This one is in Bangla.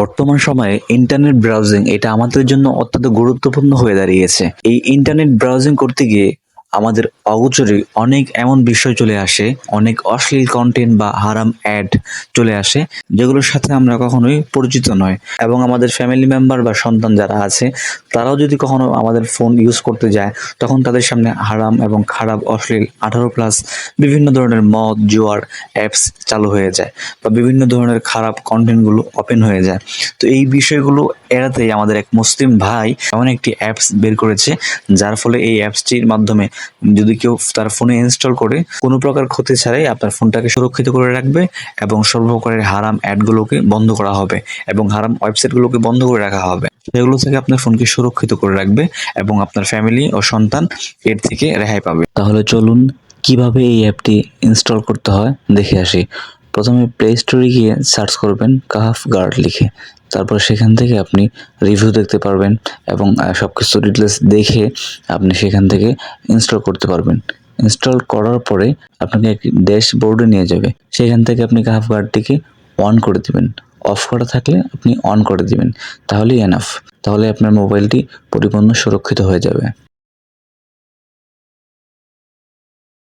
বর্তমান সময়ে ইন্টারনেট ব্রাউজিং এটা আমাদের জন্য অত্যন্ত গুরুত্বপূর্ণ হয়ে দাঁড়িয়েছে। এই ইন্টারনেট ব্রাউজিং করতে গিয়ে আমাদের অগোচরে অনেক এমন বিষয় চলে আসে, অনেক অশ্লীল কন্টেন্ট বা হারাম অ্যাড চলে আসে, যেগুলোর সাথে আমরা কখনোই পরিচিত নয়। এবং আমাদের ফ্যামিলি মেম্বার বা সন্তান যারা আছে, তারাও যদি কখনো আমাদের ফোন ইউজ করতে যায়, তখন তাদের সামনে হারাম এবং খারাপ, অশ্লীল আঠারো প্লাস বিভিন্ন ধরনের মদ, জোয়ার অ্যাপস চালু হয়ে যায় বা বিভিন্ন ধরনের খারাপ কন্টেন্টগুলো ওপেন হয়ে যায়। তো এই বিষয়গুলো এড়াতেই আমাদের এক মুসলিম ভাই এমন একটি অ্যাপস বের করেছে, যার ফলে এই অ্যাপসটির মাধ্যমে যদি কেউ তার ফোনে ইনস্টল করে, কোনো প্রকার ক্ষতি ছাড়াই আপনার ফোনটাকে সুরক্ষিত করে রাখবে এবং সর্বপ্রকারের হারাম অ্যাডগুলোকে বন্ধ করা হবে এবং হারাম ওয়েবসাইটগুলোকে বন্ধ করে রাখা হবে। সেগুলো থেকে আপনার ফোনকে সুরক্ষিত করে রাখবে এবং আপনার ফ্যামিলি ও সন্তান এর থেকে রেহাই পাবে। তাহলে চলুন কীভাবে এই অ্যাপটি ইনস্টল করতে হয়, দেখে আসি। প্রথমে প্লে স্টোরে গিয়ে সার্চ করবেন কাহাফ গার্ড লিখে। তারপর সেখান থেকে আপনি রিভিউ দেখতে পারবেন এবং সব কিছু ডিটেলস দেখে আপনি সেখান থেকে ইনস্টল করতে পারবেন। ইনস্টল করার পরে আপনাকে একটি ড্যাশবোর্ডে নিয়ে যাবে। সেখান থেকে আপনি কাহাফ গার্ডটিকে অন করে দিবেন। অফ করা থাকলে আপনি অন করে দিবেন। তাহলেই এনাফ তাহলে আপনার মোবাইলটি পরিপূর্ণ সুরক্ষিত হয়ে যাবে।